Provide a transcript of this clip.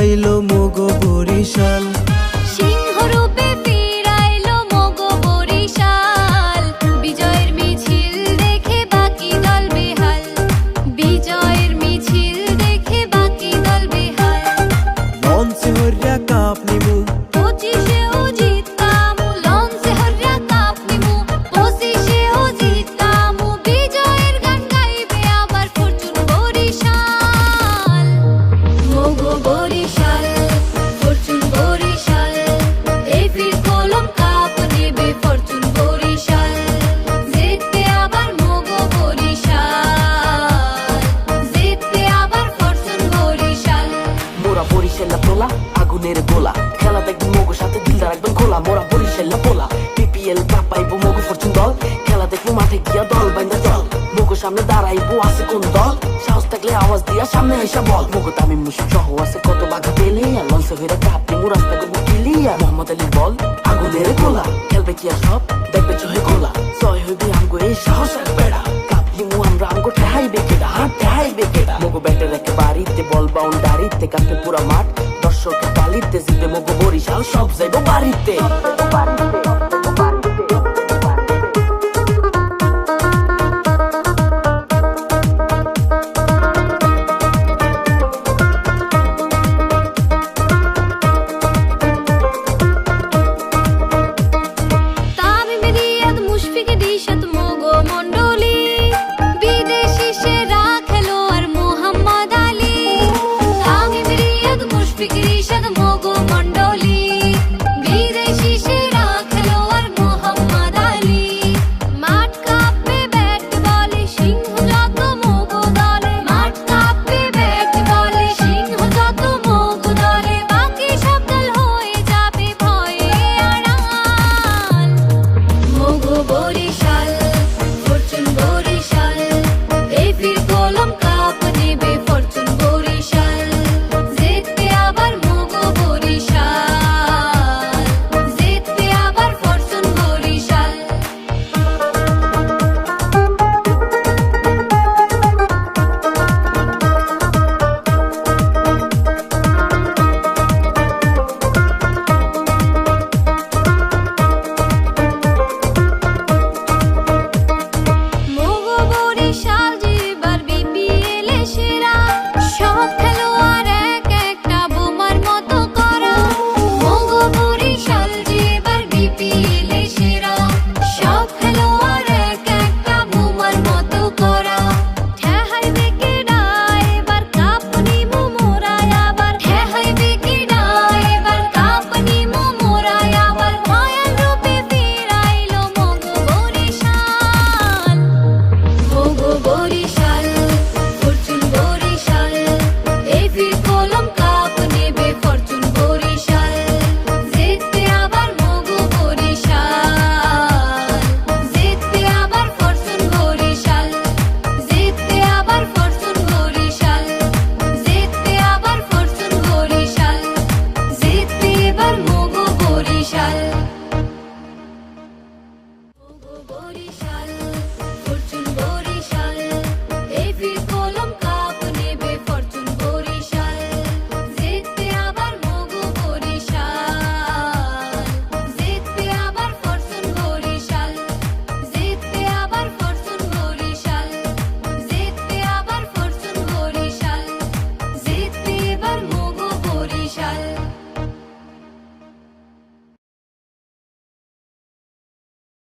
ফিরাইলো বরিশাল্লা তোলা আগুনের গোলা। খেলা দেখবেন মগু সাথে দিলটা রাখবেন খোলা। মোরা বরিশাল্লা পোলা। পিপিএল কাপ পাইবো মগু ফরচুন দল। খেলা দেখব মাঠে গিয়া দল বাইন্দা দল মগু সামনে দাঁড়াইবো আছে কোন দল? সাহস থাকলে আওয়াজ দিয়া সামনে এসে বল। মগু তামি মুসিক সহ আছে কত বাঘা পেলে লঞ্চে হইরা কাপ নিমু রাস্তা করব কিলিয়া। মোহাম্মদ আলীর বল, আগুনের গোলা। খেলবে কি আর সব? দেখবে চোহে গোলা। জয় হইবে আমগো এই সাহস এক বেড়া। কাপ নিমু আমরা আমগো ঠাই বেকেডা হাত ঠাই বেকেডা মগু ব্যাটে রেখে বাড়িতে বল বাউন্ডারিতে কাপে পুরা জিতে মগু বরিশাল সব যাইবো বাড়িতে love.